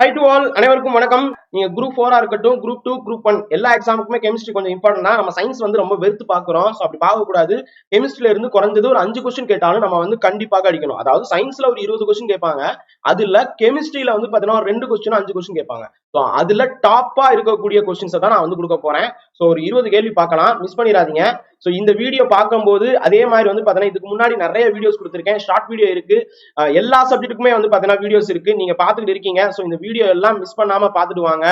High to all அனைவருக்கும் வணக்கம். நீங்க குரூப் ஃபோரா இருக்கட்டும் குரூப் டூ குரூப் ஒன் எல்லா எக்ஸாமுக்குமே கெமிஸ்ட்ரி கொஞ்சம் இம்பார்ட்டன் தான் நம்ம சயின்ஸ் வந்து ரொம்ப வெறுத்து பாக்குறோம் ஸோ அப்படி பார்க்க கூடாது கெமிஸ்ட்ரில இருந்து குறைஞ்சது ஒரு அஞ்சு கொஸ்டின் கேட்டாலும் நம்ம வந்து கண்டிப்பாக அடிக்கணும். அதாவது சயின்ஸ்ல ஒரு இருபது கொஸ்டின் கேட்பாங்க. அதுல கெமிஸ்ட்ரியில வந்து பாத்தீங்கன்னா ஒரு ரெண்டு கொஸ்டின் அஞ்சு கொஸ்டின் கேட்பாங்க. ஸோ அதுல டாப்பா இருக்கக்கூடிய கொஸ்டின்ஸை தான் நான் வந்து கொடுக்க போறேன். ஸோ ஒரு இருபது கேள்வி பார்க்கலாம். மிஸ் பண்ணிடாதீங்க. ஸோ இந்த வீடியோ பார்க்கும்போது அதே மாதிரி வந்து பார்த்தீங்கன்னா இதுக்கு முன்னாடி நிறைய வீடியோஸ் கொடுத்துருக்கேன். ஷார்ட் வீடியோ இருக்கு. எல்லா சப்ஜெக்ட்டுக்குமே வந்து பார்த்தீங்கன்னா வீடியோஸ் இருக்கு. நீங்க பார்த்துட்டு இருக்கீங்க. ஸோ இந்த வீடியோ எல்லாம் மிஸ் பண்ணாம பார்த்துட்டு வாங்க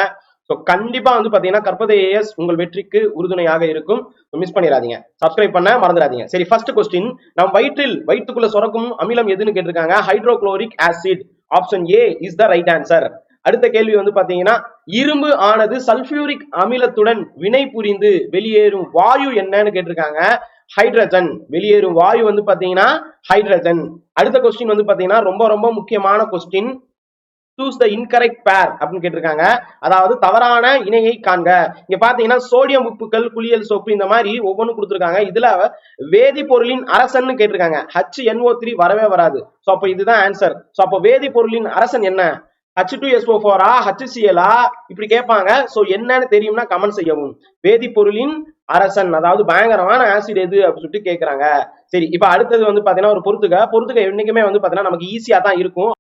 ஸோ கண்டிப்பா வந்து பார்த்தீங்கன்னா கற்பதை ஏஎஸ் உங்கள் வெற்றிக்கு உறுதுணையாக இருக்கும். மிஸ் பண்ணிடாதீங்க. சப்ஸ்கிரைப் பண்ண மறந்துடாதீங்க. சரி ஃபர்ஸ்ட் கொஸ்டின் நம் வயிற்றில் வயிற்றுக்குள்ள சுரக்கும் அமிலம் எதுன்னு கேட்டிருக்காங்க. Hydrochloric acid option A is the right answer அடுத்த கேள்வி வந்து பாத்தீங்கன்னா இரும்பு ஆனது சல்பியூரிக் அமிலத்துடன் வினை புரிந்து வெளியேறும் வாயு என்னன்னு கேட்டிருக்காங்க. ஹைட்ரஜன் வெளியேறும் வாயு வந்து பாத்தீங்கன்னா ஹைட்ரஜன். அடுத்த கொஸ்டின் வந்து பாத்தீங்கன்னா ரொம்ப ரொம்ப முக்கியமான கொஸ்டின் சூஸ் த இன்கரெக்ட் பேர் அப்படின்னு கேட்டிருக்காங்க. அதாவது தவறான இணையை காண்க. இங்க பாத்தீங்கன்னா சோடியம் உப்புக்கள் குளியல் சோப்பு இந்த மாதிரி ஒவ்வொன்றும் கொடுத்துருக்காங்க. இதுல வேதிப்பொருளின் அரசன்னு கேட்டிருக்காங்க. ஹச் என்ஓ த்ரீ வரவே வராது. சோ அப்ப இதுதான் ஆன்சர் சோ அப்ப வேதிப்பொருளின் அரசன் என்ன? ஹச் டூ எஸ்ஓ ஃபோரா ஹச்சிஎலா இப்படி கேட்பாங்க. சோ என்னன்னு தெரியும்னா கமெண்ட் செய்யவும். வேதிப்பொருளின் அரசன் அதாவது பயங்கரமான ஆசிட் எது அப்படின்னு சொல்லிட்டு கேக்குறாங்க சரி இப்ப அடுத்தது வந்து பாத்தீங்கன்னா ஒரு பொறுத்துக்க பொறுத்துக்க என்னைக்குமே வந்து பார்த்தீங்கன்னா நமக்கு ஈஸியா தான் இருக்கும்.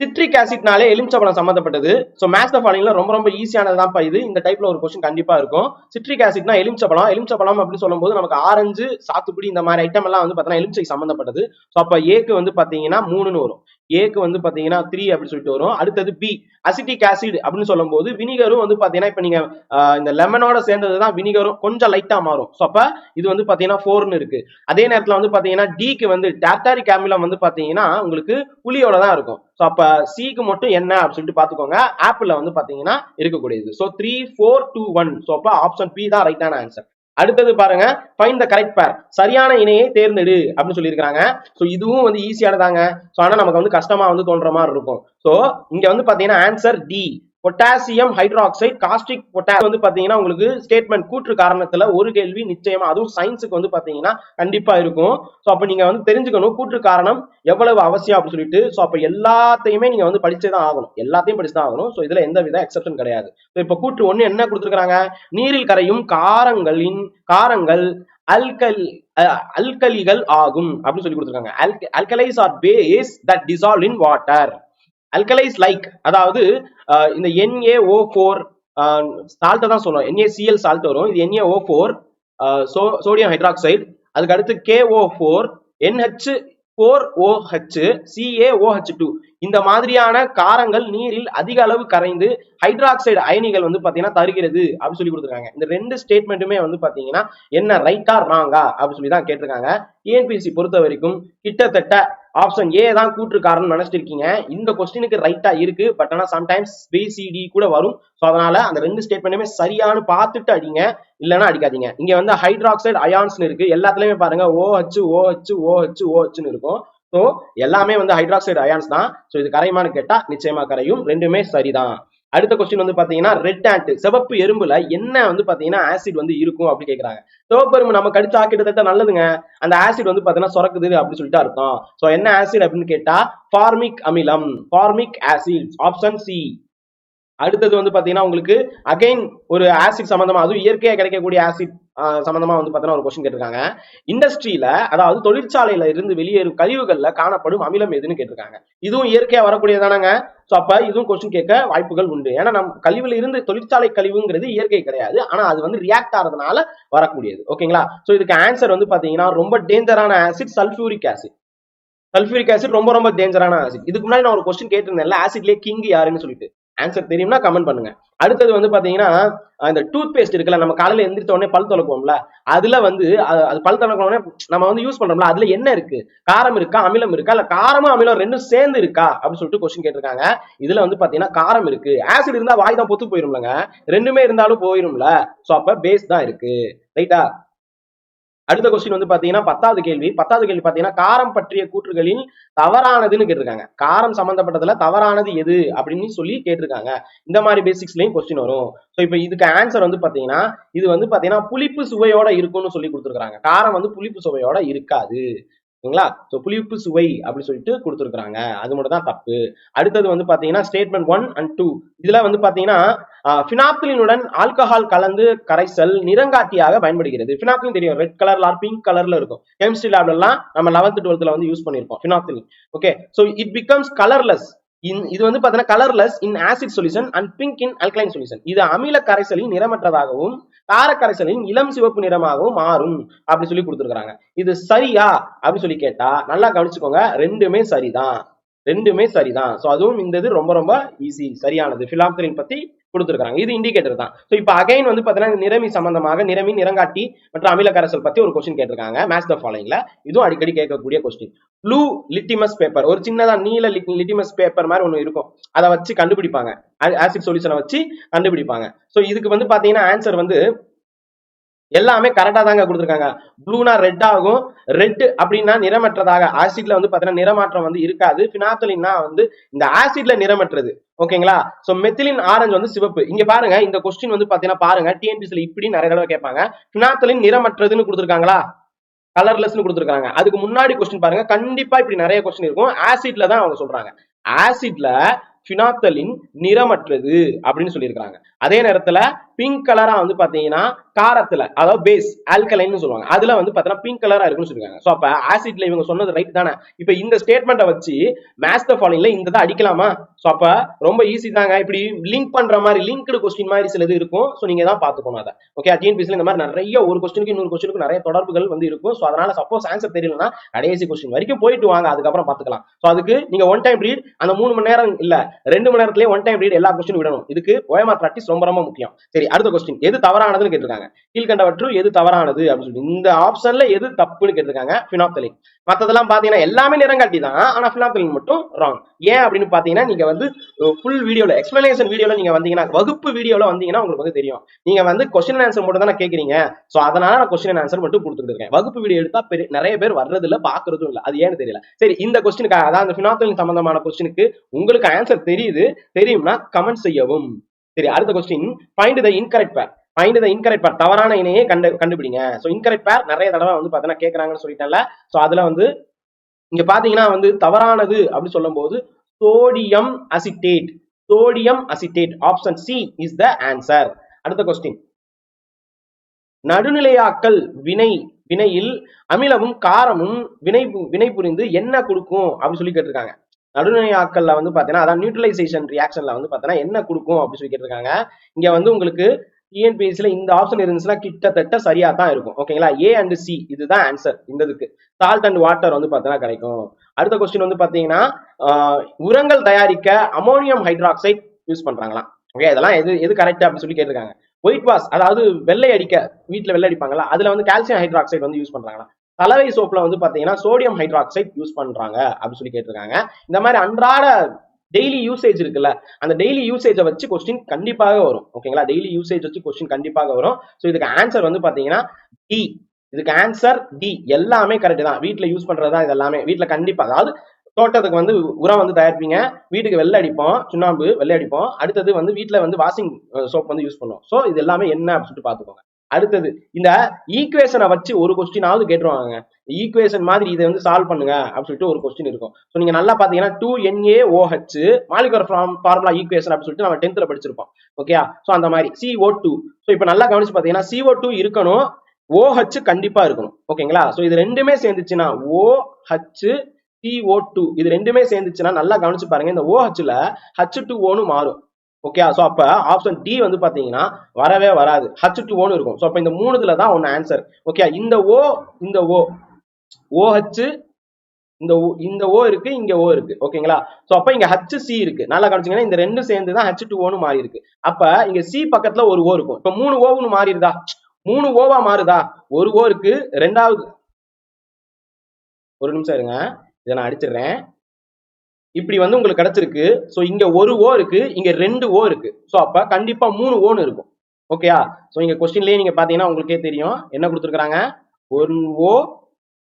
சிட்ரிக் ஆசிட்னாலே எலுமிச்சபழம் சம்மந்தப்பட்டது ஸோ மேக்ஸ் த ஃபாலோயிங்ல ரொம்ப ரொம்ப ஈஸியானது தான் இது. இந்த டைப்ல ஒரு கொஸ்டின் கண்டிப்பா இருக்கும். சிட்ரிக் ஆசிட்னா எலுமிச்சபழம் எலுமிச்சபழம் அப்படின்னு சொல்லும்போது நமக்கு ஆரஞ்சு சாத்துக்குடி இந்த மாதிரி ஐட்டம் எல்லாம் வந்து பார்த்தீங்கன்னா எலுமிச்சை சம்மந்தப்பட்டது ஸோ அப்போ ஏக்கு வந்து பார்த்தீங்கன்னா மூணுன்னு வரும். ஏக்கு வந்து பார்த்தீங்கன்னா த்ரீ அப்படின்னு சொல்லிட்டு வரும். அடுத்தது பி அசிட்டிக் ஆசிட் அப்படின்னு சொல்லும்போது வினிகரும் வந்து பார்த்தீங்கன்னா இப்போ நீங்க இந்த லெமனோட சேர்ந்தது தான் வினிகரும் கொஞ்சம் லைட்டா மாறும். ஸோ அப்போ இது வந்து பார்த்தீங்கன்னா ஃபோர்னு இருக்கு. அதே நேரத்தில் வந்து பார்த்தீங்கன்னா டிக்கு வந்து டாக்டாரிக் அமிலம் வந்து பார்த்தீங்கன்னா உங்களுக்கு புளியோட தான் இருக்கும். ஸோ அப்ப சிக்கு மட்டும் என்ன அப்படின்னு சொல்லிட்டு பாத்துக்கோங்க. ஆப்பிளில் வந்து பாத்தீங்கன்னா இருக்கக்கூடியது. So three four two one so அப்ப ஆப்ஷன் பி தான் ரைட்டான ஆன்சர் அடுத்தது பாருங்க ஃபைன் த கரெக்ட் பேர் சரியான இணையை தேர்ந்தெடு அப்படின்னு சொல்லியிருக்காங்க ஸோ இதுவும் வந்து ஈஸியானதாங்க ஸோ ஆனால் நமக்கு வந்து கஷ்டமா வந்து தோன்ற மாதிரி இருக்கும். ஸோ இங்க வந்து பாத்தீங்கன்னா answer D potassium hydroxide caustic potash வந்து பாத்தீங்கன்னா உங்களுக்கு ஸ்டேட்மெண்ட் கூற்று காரணத்துல ஒரு கேள்வி நிச்சயமா அதுவும் சயின்ஸுக்கு வந்து பாத்தீங்கன்னா கண்டிப்பா இருக்கும். ஸோ அப்ப நீங்க வந்து தெரிஞ்சுக்கணும் கூற்று காரணம் எவ்வளவு அவசியம் அப்படின்னு சொல்லிட்டு. ஸோ அப்ப எல்லாத்தையுமே நீங்க வந்து படிச்சே தான் ஆகணும். எல்லாத்தையும் படிச்சு தான் ஆகணும். ஸோ இதுல எந்த வித எக்ஸப்ஷன் கிடையாது. ஸோ இப்ப கூற்று ஒண்ணு என்ன கொடுத்துருக்காங்க நீரில் கரையும் காரங்களின் காரங்கள் அல்கல் அல்கலிகள் ஆகும் அப்படின்னு சொல்லி கொடுத்துருக்காங்க. Alkalis are base that dissolve in water alkalis like அதாவது இந்த என்ஏஓ ஃபோர் சால்ட்டை தான் சொல்லுவோம் சிஎல் சால்ட் வரும். இது NaO4 four so sodium hydroxide அதுக்கு அடுத்து KO four NH four OH CaOH two இந்த மாதிரியான காரங்கள் நீரில் அதிக அளவு கரைந்து ஹைட்ராக்சைடு அயனிகள் வந்து பார்த்தீங்கன்னா தருகிறது அப்படின்னு சொல்லி கொடுத்துருக்காங்க. இந்த ரெண்டு ஸ்டேட்மெண்ட்டுமே வந்து பார்த்தீங்கன்னா என்ன ரைட்டா ராங்கா அப்படின்னு சொல்லி தான் கேட்டிருக்காங்க. டிஎன்பிசி பொறுத்த வரைக்கும் கிட்டத்தட்ட ஆப்ஷன் ஏ தான் கூற்று நினைச்சிட்டு இருக்கீங்க இந்த கொஸ்டினுக்கு ரைட்டா இருக்கு. பட் ஆனா சம்டைம்ஸ் பிசிடி கூட வரும். ஸோ அதனால அந்த ரெண்டு ஸ்டேட்மெண்ட்டுமே சரியானு பார்த்துட்டு அடிங்க. இல்லைன்னா அடிக்காதீங்க. இங்க வந்து ஹைட்ராக்சைடு அயான்ஸ்னு இருக்கு. எல்லாத்துலயுமே பாருங்க. OH OH OH ஓஹச்னு இருக்கும். ஸோ எல்லாமே வந்து ஹைட்ராக்சைடு அயான்ஸ் தான். ஸோ இது கரையுமான்னு கேட்டா நிச்சயமா கரையும். ரெண்டுமே சரிதான். அடுத்த கொஸ்டின் வந்து பாத்தீங்கன்னா ரெட் ஆண்ட் சிவப்பு எறும்புல என்ன வந்து பாத்தீங்கன்னா ஆசிட் வந்து இருக்கும் அப்படி கேக்குறாங்க. சிவப்பு எறும்பு நம்ம கடிச்சா கிட்டத்தட்ட நல்லதுங்க. அந்த ஆசிட் வந்து பாத்தீங்கன்னா சுரக்குது அப்படின்னு சொல்லிட்டு அர்த்தம். சோ என்ன ஆசிட் அப்படின்னு கேட்டா ஃபார்மிக் அமிலம். ஃபார்மிக் ஆசிட் ஆப்ஷன் சி அடுத்தது வந்து பாத்தீங்கன்னா உங்களுக்கு அகைன் ஒரு ஆசிட் சம்பந்தமா அதுவும் இயற்கையா கிடைக்கக்கூடிய ஆசிட் சம்பந்தமா வந்து பாத்தீங்கன்னா ஒரு கொஸ்டின் கேட்டிருக்காங்க. இண்டஸ்ட்ரியில அதாவது தொழிற்சாலையில இருந்து வெளியேறும் கழிவுகள்ல காணப்படும் அமிலம் எதுன்னு கேட்டிருக்காங்க. இதுவும் இயற்கையா வரக்கூடியதானங்க ஸோ அப்ப இதுவும் கொஸ்டின் கேட்க வாய்ப்புகள் உண்டு. ஏன்னா நம் கழிவுல இருந்து தொழிற்சாலை கழிவுங்கிறது இயற்கை கிடையாது. ஆனா அது வந்து ரியாக்ட் ஆறதுனால வரக்கூடியது. ஓகேங்களா? சோ இதுக்கு ஆன்சர் வந்து பாத்தீங்கன்னா ரொம்ப டேஞ்சரான acid sulphuric acid sulphuric acid ரொம்ப ரொம்ப டேஞ்சரான ஆசிட் இதுக்கு முன்னாடி நான் ஒரு கொஸ்டின் கேட்டிருந்தேன்ல ஆசிட்லேயே கிங் யாருன்னு சொல்லிட்டு. ஆன்சர் தெரியும்னா கமெண்ட் பண்ணுங்க. அடுத்தது வந்து பாத்தீங்கன்னா இந்த டூத் பேஸ்ட் இருக்குல்ல நம்ம காலையில எந்திரிச்ச உடனே பல் துலக்குவோம்ல அதுல வந்து அது அது பல் துலக்கின உடனே நம்ம வந்து யூஸ் பண்றோம்ல அதுல என்ன இருக்கு? காரம் இருக்கா? அமிலம் இருக்கா? இல்ல காரமும் அமிலம் ரெண்டும் சேர்ந்து இருக்கா? அப்படின்னு சொல்லிட்டு கொஸ்டின் கேட்டிருக்காங்க. இதுல வந்து பாத்தீங்கன்னா காரம் இருக்கு. ஆசிட் இருந்தா வாய் தான் பொத்து போயிரும்லங்க. ரெண்டுமே இருந்தாலும் போயிரும்ல. சோ அப்ப பேஸ் தான் இருக்கு. ரைட்டா அடுத்த கொஸ்டின் வந்து பாத்தீங்கன்னா பத்தாவது கேள்வி. பத்தாவது கேள்வி பாத்தீங்கன்னா காரம் பற்றிய கூற்றுகளில் தவறானதுன்னு கேட்டிருக்காங்க. காரம் சம்பந்தப்பட்டதுல தவறானது எது அப்படின்னு சொல்லி கேட்டிருக்காங்க. இந்த மாதிரி பேசிக்ஸ்லயும் கொஸ்டின் வரும். ஸோ இப்போ இதுக்கு ஆன்சர் வந்து பாத்தீங்கன்னா இது வந்து பாத்தீங்கன்னா புளிப்பு சுவையோட இருக்கும்னு சொல்லி கொடுத்துருக்காங்க காரம் வந்து புளிப்பு சுவையோட இருக்காது. ஓகேங்களா? ஸோ புளிப்பு சுவை அப்படின்னு சொல்லிட்டு கொடுத்துருக்குறாங்க. அது மட்டும் தான் தப்பு. அடுத்தது வந்து பார்த்தீங்கன்னா ஸ்டேட்மெண்ட் ஒன் அண்ட் டூ இதில் வந்து பார்த்தீங்கன்னா ஃபினாப்திலினுடன் ஆல்கஹால் கலந்து கரைசல் நிறங்காட்டியாக பயன்படுகிறது. பினாப்திலின் தெரியும். ரெட் கலர்ல பிங்க் கலர்ல இருக்கும். கெமிஸ்ட்ரி லேப்ல நம்ம லெவன்த் டுவெல்த்ல வந்து யூஸ் பண்ணியிருக்கோம் phenolphthalein okay so it becomes colourless இது வந்து பாத்தீங்கன்னா colourless in acid solution and pink in alkaline solution இது அமில கரைசலின் நிறமற்றதாகவும் கார கரைசலின் இளம் சிவப்பு நிறமாகவும் மாறும் அப்படி சொல்லி கொடுத்துருக்காங்க இது சரியா அப்படின்னு சொல்லி கேட்டா நல்லா கவனிச்சுக்கோங்க ரெண்டுமே சரிதான். ரெண்டுமே சரிதான். சோ அதுவும் இந்த இது ரொம்ப ரொம்ப ஈஸி சரியானது. பிலாப்தரின் பத்தி கொடுத்துருக்காங்க இது இண்டிகேட்டர் தான். ஸோ இப்போ அகைன் வந்து பார்த்தீங்கன்னா நிறமி சம்பந்தமாக நிறமி நிறங்காட்டி மற்றும் அமில கரைசல் பற்றி ஒரு கொஸ்டின் கேட்டிருக்காங்க. மேட்ச் த ஃபாலோயிங்ல இதுவும் அடிக்கடி கேட்கக்கூடிய கொஸ்டின் ப்ளூ லிட்டிமஸ் பேப்பர் ஒரு சின்னதாக நீல லிட்டிமஸ் பேப்பர் மாதிரி ஒன்று இருக்கும். அதை வச்சு கண்டுபிடிப்பாங்க. ஆசிட் சொல்யூஷனை வச்சு கண்டுபிடிப்பாங்க. ஸோ இதுக்கு வந்து பார்த்தீங்கன்னா ஆன்சர் வந்து எல்லாமே கரெக்டா தாங்க கொடுத்துருக்காங்க. ப்ளூனா ரெட் ஆகும். ரெட் அப்படின்னா நிறமற்றதாக. ஆசிட்ல வந்து பாத்தீங்கன்னா நிறமாற்றம் வந்து இருக்காது. பினாத்தலின்னா வந்து இந்த ஆசிட்ல நிறமற்றது. ஓகேங்களா சோ மெத்திலின் ஆரஞ்சு வந்து சிவப்பு. இங்க பாருங்க இந்த கொஸ்டின் வந்து பாத்தீங்கன்னா பாருங்க. டிஎன்பிசில இப்படி நிறைய தடவை கேட்பாங்க. பினாத்தலின் நிறமற்றதுன்னு கொடுத்துருக்காங்களா? கலர்லெஸ்னு கொடுத்துருக்காங்க. அதுக்கு முன்னாடி கொஸ்டின் பாருங்க. கண்டிப்பா இப்படி நிறைய கொஸ்டின் இருக்கும். ஆசிட்ல தான் அவங்க சொல்றாங்க. ஆசிட்ல பினாத்தலின் நிறமற்றது அப்படின்னு சொல்லியிருக்காங்க அதே நேரத்துல பிங்க் கலரா வந்து பாத்தீங்கன்னா காரத்துல அதாவது பேஸ் ஆல்கலைன்னு சொல்லுவாங்க. அதுல வந்து பாத்தீங்கன்னா பிங்க் கலரா இருக்குன்னு சொல்லிருக்காங்க. சோ அப்ப ஆசிட்ல இவங்க சொன்னது ரைட் தானே? இப்ப இந்த ஸ்டேட்மெண்ட்டை வச்சு மேஸ்டர் த ஃபாலோயிங்ல இந்த தான் அடிக்கலாமா? சோ அப்ப ரொம்ப ஈஸி தாங்க. இப்படி லிங்க் பண்ற மாதிரி லிங்க்டு கொஸ்டின் மாதிரி சில இது இருக்கும். சோ நீங்க தான் பாத்துக்கணும் அதை. ஓகே டிஎன்பிசில இந்த மாதிரி நிறைய ஒரு கொஸ்டினுக்கு இன்னொரு கொஸ்டினுக்கு நிறைய தொடர்புகள் வந்து இருக்கும். சோ அதனால சப்போஸ் ஆன்சர் தெரியலனா கடைசி கொஸ்டின் வரைக்கும் போயிட்டு வாங்க. அதுக்கப்புறம் பாத்துக்கலாம் சோ அதுக்கு நீங்க ஒன் டைம் ரீட் அந்த மூணு மணி நேரம் இல்ல ரெண்டு மணி நேரத்திலேயே ஒன் டைம் ரீட் எல்லா கொஸ்டின் விடணும். இதுக்கு ஓயமா பிராக்டிஸ் ரொம்ப ரொம்ப முக்கியம். சரி அடுத்த கொஸ்டின் எது தவறானதுன்னு கேட்டிருக்காங்க. கீழ்கண்டவற்று எது தவறானது அப்படின்னு சொல்லி இந்த ஆப்ஷன்ல எது தப்புன்னு கேட்டிருக்காங்க பினாப்தலின் மத்ததெல்லாம் பாத்தீங்கன்னா எல்லாமே நிறங்காட்டி தான். ஆனா பினாப்தலின் மட்டும் ராங் ஏன் அப்படின்னு பாத்தீங்கன்னா நீங்க வந்து ஃபுல் வீடியோல எக்ஸ்பிளனேஷன் வீடியோல நீங்க வந்தீங்கன்னா வகுப்பு வீடியோல வந்தீங்கன்னா உங்களுக்கு வந்து தெரியும். நீங்க வந்து கொஸ்டின் ஆன்சர் மட்டும் தானே கேக்குறீங்க சோ அதனால நான் கொஸ்டின் ஆன்சர் மட்டும் கொடுத்துட்டு இருக்கேன். வகுப்பு வீடியோ எடுத்தா பெரிய- நிறைய பேர் வர்றது இல்ல பாக்குறதும் இல்ல. அது ஏன்னு தெரியல. சரி இந்த கொஸ்டினுக்கு அதாவது அந்த பினாப்தலின் சம்பந்தமான கொஸ்டினுக்கு உங்களுக்கு ஆன்சர் தெரியுது. தெரியும்னா கமெண்ட் செய்யவும். சரி அடுத்த question find the incorrect pair find the incorrect pair தவறான இணையை கண்டு கண்டுபிடிங்க. ஸோ இன்கரெக்ட் பேர் நிறைய தடவை வந்து பார்த்தீங்கன்னா கேட்குறாங்கன்னு சொல்லிட்டேன்ல. ஸோ அதுல வந்து இங்க பாத்தீங்கன்னா வந்து தவறானது அப்படி சொல்லும்போது sodium acetate sodium acetate option C is the answer அடுத்த கொஸ்டின் நடுநிலையாக்கல் வினை வினையில் அமிலமும் காரமும் வினை வினை புரிந்து என்ன கொடுக்கும் அப்படின்னு சொல்லி கேட்டிருக்காங்க. நடுநிலையாக்கல்ல வந்து பாத்தீங்கன்னா அதான் நியூட்ரலைசேஷன் ரியாக்ஷன்ல வந்து பாத்தீங்கன்னா என்ன கொடுக்கும் அப்படின்னு சொல்லி கேட்டிருக்காங்க. இங்க வந்து உங்களுக்கு டிஎன்பிஎஸ்சில இந்த ஆப்ஷன் இருந்துச்சுன்னா கிட்டத்தட்ட சரியா தான் இருக்கும். ஓகேங்களா ஏ அண்ட் சி இதுதான் ஆன்சர் இந்த இதுக்கு. சால்ட் அண்ட் வாட்டர் வந்து பார்த்தீங்கன்னா கிடைக்கும். அடுத்த கொஸ்டின் வந்து பாத்தீங்கன்னா உரங்கள் தயாரிக்க அமோனியம் ஹைட்ராக்சைட் யூஸ் பண்றாங்களாம். ஓகே இதெல்லாம் எது எது கரெக்ட் அப்படின்னு சொல்லி கேட்டிருக்காங்க. ஒயிட் வாஷ் அதாவது வெள்ளை அடிக்க வீட்டில் வெள்ளை அடிப்பாங்களா அதுல வந்து கால்சியம் ஹைட்ராக்சைடு வந்து யூஸ் பண்றாங்களா கலவை சோப்பில் வந்து பார்த்தீங்கன்னா சோடியம் ஹைட்ராக்சைட் யூஸ் பண்ணுறாங்க அப்படின்னு சொல்லி கேட்டிருக்காங்க. இந்த மாதிரி அன்றாட டெய்லி யூசேஜ் இருக்குல்ல அந்த டெய்லி யூசேஜை வச்சு கொஸ்டின் கண்டிப்பாக வரும். ஓகேங்களா டெய்லி யூசேஜ் வச்சு கொஸ்டின் கண்டிப்பாக வரும். ஸோ இதுக்கு ஆன்சர் வந்து பார்த்தீங்கன்னா டி இதுக்கு ஆன்சர் டி எல்லாமே கரெக்ட் தான். வீட்டில் யூஸ் பண்ணுறது தான் இது எல்லாமே வீட்டில் கண்டிப்பாக அதாவது தோட்டத்துக்கு வந்து உரம் வந்து தயாரிப்பீங்க வீட்டுக்கு வெள்ளை அடிப்போம் சுண்ணாம்பு வெள்ளை அடிப்போம். அடுத்தது வந்து வீட்டில் வந்து வாஷிங் சோப் வந்து யூஸ் பண்ணுவோம். ஸோ இது எல்லாமே என்ன அப்படின்னு சொல்லிட்டு பார்த்துக்கோங்க அடுத்தது இந்த ஈக்குவேஷனை வச்சு ஒரு கொஸ்டினாவது கேட்டுருவாங்க ஈக்குவேஷன் மாதிரி இதை வந்து சால்வ் பண்ணுங்க அப்படின்னு சொல்லிட்டு ஒரு கொஸ்டின் இருக்கும். ஸோ நீங்க நல்லா பாத்தீங்கன்னா two NA OH molecular formula equation அப்படின்னு சொல்லிட்டு நம்ம டென்த்ல படிச்சிருப்போம். ஓகே ஸோ அந்த மாதிரி சிஓ டூ ஸோ இப்போ நல்லா கவனிச்சு பாத்தீங்கன்னா சிஓ டூ இருக்கணும் ஓஹெச் கண்டிப்பா இருக்கணும். ஓகேங்களா ஸோ இது ரெண்டுமே சேர்ந்துச்சுன்னா ஓஹெச் சிஓ டூ இது ரெண்டுமே சேர்ந்துச்சுன்னா நல்லா கவனிச்சு பாருங்க இந்த ஓஹெச்ல ஹச் டூ ஓன்னு மாறும். ஓகே ஸோ அப்போ ஆப்ஷன் டி வந்து பார்த்தீங்கன்னா வரவே வராது. ஹச் டு ஓன்னு இருக்கும். ஸோ அப்போ இந்த மூணுதுல தான் ஒன்று ஆன்சர் ஓகே இந்த ஓ இந்த ஓ OH இந்த ஓ இந்த ஓ இருக்கு இங்க ஓ இருக்கு. ஓகேங்களா சோ அப்ப இங்க ஹச் சி இருக்கு. நல்லா கவனிச்சீங்கன்னா இந்த ரெண்டும் சேர்ந்து தான் ஹச் டூ ஓன்னு மாறி இருக்கு அப்ப இங்க சி பக்கத்துல ஒரு ஓ இருக்கும். இப்ப மூணு ஓவுன்னு மாறிடுதா? மூணு ஓவா மாறுதா? ஒரு ஓ இருக்கு. ரெண்டாவது ஒரு நிமிஷம் இருங்க. இதை நான் அடிச்சிடுறேன். இப்படி வந்து உங்களுக்கு கிடைச்சிருக்கு. ஸோ இங்க ஒரு ஓ இருக்கு இங்க ரெண்டு ஓ இருக்கு. ஸோ அப்ப கண்டிப்பா மூணு ஓன்னு இருக்கும். ஓகேயா ஸோ இங்க கொஸ்டின்லயே நீங்க பாத்தீங்கன்னா உங்களுக்கே தெரியும். என்ன கொடுத்துருக்காங்க ஒரு ஓ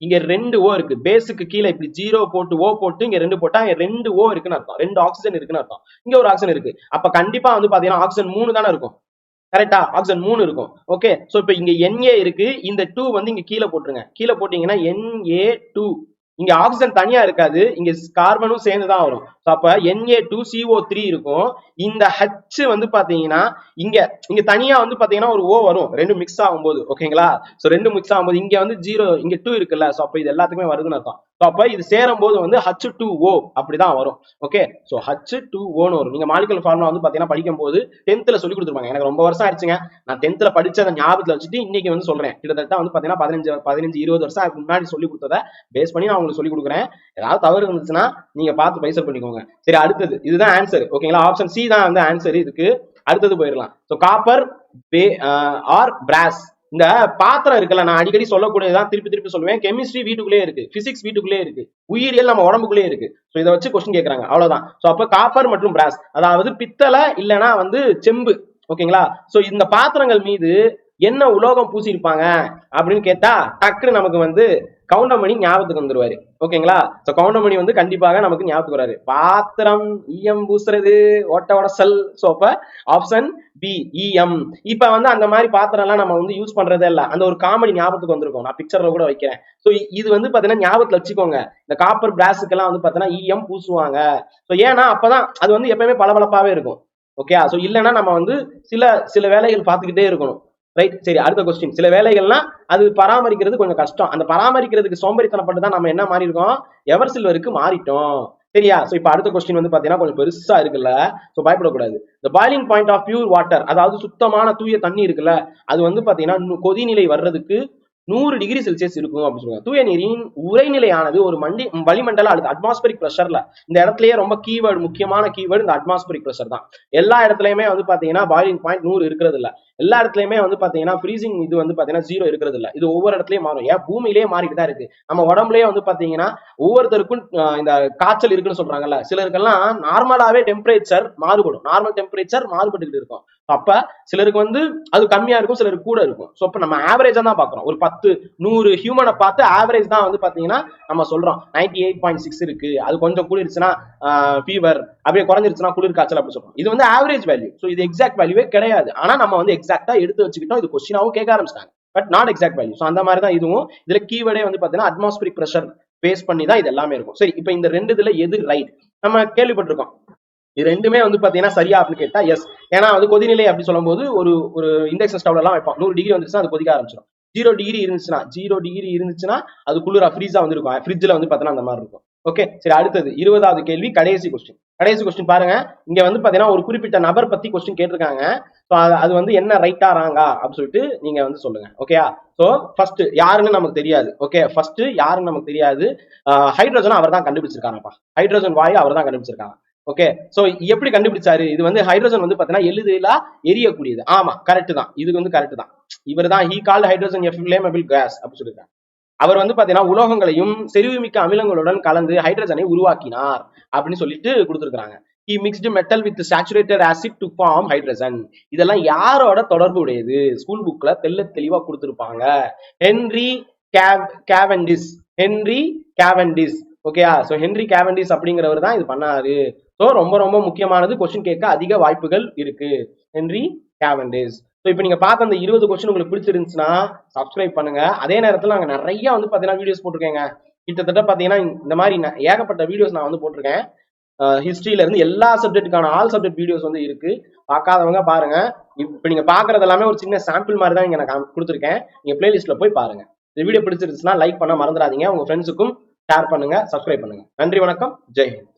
இங்க ரெண்டு ஓ இருக்கு. பேஸுக்கு கீழே இப்படி ஜீரோ போட்டு ஓ போட்டு இங்க ரெண்டு போட்டா இங்க ரெண்டு ஓ இருக்குன்னு அர்த்தம். ரெண்டு ஆக்சிஜன் இருக்குன்னு அர்த்தம். இங்க ஒரு ஆக்சிஜன் இருக்கு. அப்ப கண்டிப்பா வந்து பாத்தீங்கன்னா ஆக்சிஜன் மூணு தானே இருக்கும். கரெக்டா ஆக்சிஜன் மூணு இருக்கும். ஓகே ஸோ இப்போ இங்க என்ஏ இருக்கு. இந்த டூ வந்து இங்க கீழே போட்டுருங்க. கீழே போட்டீங்கன்னா என்ஏ டூ இங்க ஆக்சிஜன் தனியா இருக்காது. இங்க கார்பனும் சேர்ந்து தான் வரும். அப்ப என்ஏ டூ சிஓ த்ரீ இருக்கும். இந்த ஹச் வந்து பாத்தீங்கன்னா இங்க இங்க தனியா வந்து பாத்தீங்கன்னா ஒரு ஓ வரும். ரெண்டு மிக்ஸ் ஆகும்போது. ஓகேங்களா சோ ரெண்டு மிக்ஸ் ஆகும்போது இங்க வந்து ஜீரோ இங்க டூ இருக்குல்ல? சோ அப்ப இது எல்லாத்துக்குமே வருதுன்னு அர்த்தம். அப்ப இது சேரும் போது வந்து ஹச் டூ ஓ அப்படிதான் வரும். ஓகே ஸோ ஹச் டூ ஓன்னு வரும். நீங்க மாலிகுலர் ஃபார்முலா வந்து பாத்தீங்கன்னா படிக்கும் போது டென்த்ல சொல்லி கொடுத்துருப்பாங்க. எனக்கு ரொம்ப வருஷம் ஆயிடுச்சுங்க. நான் டென்த்ல படிச்ச அந்த ஞாபகத்துல வச்சுட்டு இன்னைக்கு வந்து சொல்றேன். கிட்டத்தட்ட வந்து பாத்தீங்கன்னா பதினஞ்சு பதினஞ்சு இருபது வருஷம் அதுக்கு முன்னாடி சொல்லி கொடுத்ததை பேஸ் பண்ணி நான் உங்களுக்கு சொல்லி கொடுக்குறேன். ஏதாவது தவறு இருந்துச்சுன்னா நீங்க பார்த்து பைசல் பண்ணிக்கோங்க. சரி அடுத்தது. இதுதான் ஆன்சர் ஓகேங்களா ஆப்ஷன் சி தான் வந்து ஆன்சர் இதுக்கு அடுத்தது போயிடலாம். ஸோ காப்பர் ஆர் பிராஸ் இந்த பாத்திரம் இருக்குல்ல நான் அடிக்கடி சொல்லக்கூடியதான் திருப்பி திருப்பி சொல்லுவேன். கெமிஸ்ட்ரி வீட்டுக்குள்ளே இருக்கு. பிசிக்ஸ் வீட்டுக்குள்ளே இருக்கு. உயிரியல் நம்ம உடம்புக்குள்ளே இருக்கு. ஸோ இதை வச்சு கொஸ்டின் கேட்கறாங்க அவ்வளவுதான். ஸோ அப்போ காப்பர் மற்றும் பிராஸ் அதாவது பித்தளை இல்லைன்னா வந்து செம்பு. ஓகேங்களா ஸோ இந்த பாத்திரங்கள் மீது என்ன உலோகம் பூசியிருப்பாங்க அப்படின்னு கேட்டா டக்குன்னு நமக்கு வந்து கவுண்டமணி ஞாபகத்துக்கு வந்துருவாரு. ஓகேங்களா? சோ கவுண்டமணி வந்து கண்டிப்பாக நமக்கு ஞாபகத்துக்கு வராரு. பாத்திரம் ஈயம் பூசுறது ஓட்ட உடசல். சோ அப்ப ஆப்ஷன் பி இஎம் இப்ப வந்து அந்த மாதிரி பாத்திரம் எல்லாம் நம்ம வந்து யூஸ் பண்றதே இல்ல. அந்த ஒரு காமெடி ஞாபகத்துக்கு வந்திருக்கும். நான் பிக்சர்ல கூட வைக்கிறேன். சோ இது வந்து பாத்தீங்கன்னா ஞாபகத்துல வச்சுக்கோங்க. இந்த காப்பர் பிராஸுக்கெல்லாம் வந்து பாத்தீங்கன்னா இஎம் பூசுவாங்க. சோ ஏன்னா அப்பதான் அது வந்து எப்பயுமே பளபளப்பாவே இருக்கும். ஓகே சோ இல்லைன்னா நம்ம வந்து சில சில வேலைகள் பார்த்துக்கிட்டே இருக்கணும். ரைட் சரி அடுத்த கொஸ்டின் சில வேலைகள்லாம் அது பராமரிக்கிறது கொஞ்சம் கஷ்டம். அந்த பராமரிக்கிறதுக்கு சோம்பேறித்தனப்பட்டு தான் நம்ம என்ன மாறி இருக்கோம்? எவர் சில்வருக்கு மாறிட்டோம். சரியா? சோ இப்போ அடுத்த கொஸ்டின் வந்து பாத்தீங்கன்னா கொஞ்சம் பெருசா இருக்குல்ல. சோ பயப்படக்கூடாது. இந்த boiling point of pure water அதாவது சுத்தமான தூய தண்ணி இருக்குல்ல அது வந்து பாத்தீங்கன்னா கொதிநிலை வர்றதுக்கு நூறு டிகிரி செல்சியஸ் இருக்கும் அப்படின்னு சொல்லுவாங்க. தூய நீரின் உரைநிலையானது ஒரு மண்டி வளிமண்டல அல்லது அட்மாஸ்பரிக் ப்ரெஷர்ல இந்த இடத்துலயே ரொம்ப கீவேர்டு முக்கியமான கீவேர்டு இந்த அட்மாஸ்பரிக் ப்ரெஷர் தான். எல்லா இடத்துலயுமே வந்து பாத்தீங்கன்னா பாயிலிங் பாயிண்ட் நூறு இருக்கிறது இல்ல. எல்லா இடத்துலயுமே வந்து பாத்தீங்கன்னா ஃப்ரீசிங் இது வந்து பாத்தீங்கன்னா ஜீரோ இருக்கிறது இல்ல. இது ஒவ்வொரு இடத்துலயும் மாறும். ஏன்? பூமியிலேயே மாறிட்டு தான் இருக்கு. நம்ம உடம்புலயே வந்து பாத்தீங்கன்னா ஒவ்வொருத்தருக்கும் இந்த காய்ச்சல் இருக்குன்னு சொல்றாங்கல்ல. சிலருக்கெல்லாம் நார்மலாவே டெம்பரேச்சர் மாறுபடும். நார்மல் டெம்பரேச்சர் மாறுபட்டுக்கிட்டு இருக்கும். அப்ப சிலருக்கு வந்து அது கம்மியா இருக்கும் சிலருக்கு கூட இருக்கும். ஸோ அப்ப நம்ம ஆவரேஜா தான் பாக்குறோம். ஒரு பத்து பத்து நூறு ஹியூமனை பார்த்து ஆவரேஜ் தான் வந்து பாத்தீங்கன்னா நம்ம சொல்றோம். நைன்டி எயிட் பாயிண்ட் சிக்ஸ் இருக்கு. அது கொஞ்சம் குளிர்ச்சுன்னா ஃபீவர் அப்படியே குறைஞ்சிருச்சுன்னா குளிர் காய்ச்சல் அப்படி சொல்றோம். இது வந்து ஆவரேஜ் வேல்யூ ஸோ இது எக்ஸாக்ட் வேல்யூவே கிடையாது. ஆனா நம்ம வந்து எக்ஸாக்டாக எடுத்து வச்சுக்கிட்டோம். இது கொஸ்டினாவும் கேட்க ஆரம்பிச்சிட்டாங்க. But not exact value so அந்த மாதிரி தான் இதுவும். இதுல கீவேர்டே வந்து பாத்தீங்கன்னா அட்மாஸ்பிரிக் ப்ரெஷர் பேஸ் பண்ணி தான் இது எல்லாமே இருக்கும். சரி இப்போ இந்த ரெண்டு இதுல எது ரைட் நம்ம கேள்விப்பட்டிருக்கோம். இது ரெண்டுமே வந்து பாத்தீங்கன்னா சரியா அப்படின்னு கேட்டா எஸ் ஏன்னா வந்து கொதிநிலை அப்படி சொல்லும்போது ஒரு ஒரு இண்டக்ஷன் ஸ்டவ்ல எல்லாம் வைப்போம். நூறு டிகிரி வந்துச்சுன்னா அது கொதிக்க ஆரம்பிச்சிடும் ஜீரோ டிகிரி இருந்துச்சுன்னா ஜீரோ டிகிரி இருந்துச்சுன்னா அது குளிரா ஃப்ரீஸா வந்து இருக்கும் ஃப்ரிட்ஜ்ல வந்து பாத்தீங்கன்னா அந்த மாதிரி இருக்கும். ஓகே சரி அடுத்தது இருபதாவது கேள்வி கடைசி கொஸ்டின் கடைசி கொஸ்டின் பாருங்க. இங்க வந்து பாத்தீங்கன்னா ஒரு குறிப்பிட்ட நபர் பத்தி கொஸ்டின் கேட்டிருக்காங்க. ஸோ அது வந்து என்ன ரைட்டா ராங்கா அப்படின்னு சொல்லிட்டு நீங்க வந்து சொல்லுங்க. ஓகேயா ஸோ ஃபர்ஸ்ட் யாருன்னு நமக்கு தெரியாது. ஓகே ஃபர்ஸ்ட் யாருன்னு நமக்கு தெரியாது. ஹைட்ரஜன் அவர் தான் கண்டுபிடிச்சிருக்காங்கப்பா ஹைட்ரஜன் வாயு அவர் தான் கண்டுபிடிச்சிருக்காங்க. ஓகே சோ எப்படி கண்டுபிடிச்சாரு? இது வந்து ஹைட்ரஜன் வந்து பாத்தீங்கன்னா எளிதிலா எரியக்கூடியது. ஆமா கரெக்ட் தான். இது வந்து கரெக்ட் தான். இவர் தான் he hydrogen hydrogen flammable gas அப்படின்னு சொல்லியிருக்காங்க அவர் வந்து பாத்தீங்கன்னா உலோகங்களையும் செறிவுமிக்க அமிலங்களுடன் கலந்து ஹைட்ரஜனை உருவாக்கினார் அப்படின்னு சொல்லிட்டு கொடுத்துருக்காங்க he mixed metal with saturated acid to form hydrogen இதெல்லாம் யாரோட தொடர்பு உடையது? ஸ்கூல் புக்ல தெள்ள தெளிவா கொடுத்துருப்பாங்க. Henry Cav Cavendish Henry Cavendish ஓகேயா ஸோ ஹென்ரி கேவண்டிஸ் அப்படிங்கிறவர் தான் இது பண்ணாரு. ஸோ ரொம்ப ரொம்ப முக்கியமானது கொஸ்டின் கேட்க அதிக வாய்ப்புகள் இருக்கு. ஹென்ரி கேவண்டிஸ் ஸோ இப்போ நீங்கள் பார்த்த அந்த இருபது கொஸ்டின் உங்களுக்கு பிடிச்சிருந்துச்சுன்னா சப்ஸ்கிரைப் பண்ணுங்க. அதே நேரத்தில் நாங்கள் நிறைய வந்து பார்த்தீங்கன்னா வீடியோஸ் போட்டிருக்கேங்க. கிட்டத்தட்ட பார்த்தீங்கன்னா இந்த மாதிரி நான் ஏகப்பட்ட வீடியோஸ் நான் வந்து போட்டிருக்கேன். ஹிஸ்ட்ரியிலேருந்து எல்லா சப்ஜெக்ட்டுக்கான ஆல் சப்ஜெக்ட் வீடியோஸ் வந்து இருக்கு. பார்க்காதவங்க பாருங்க. இப்போ நீங்க பார்க்குறது எல்லாமே ஒரு சின்ன சாம்பிள் மாதிரி தான் இங்க நான் கொடுத்துருக்கேன். நீங்க பிளேலிஸ்ட்ல போய் பாருங்க. இந்த வீடியோ பிடிச்சிருந்துச்சுன்னா லைக் பண்ண மறந்துடாதீங்க. உங்க ஃப்ரெண்ட்ஸுக்கும் ஷேர் பண்ணுங்க சப்ஸ்கிரைப் பண்ணுங்க. நன்றி வணக்கம். ஜெய் ஹிந்த்.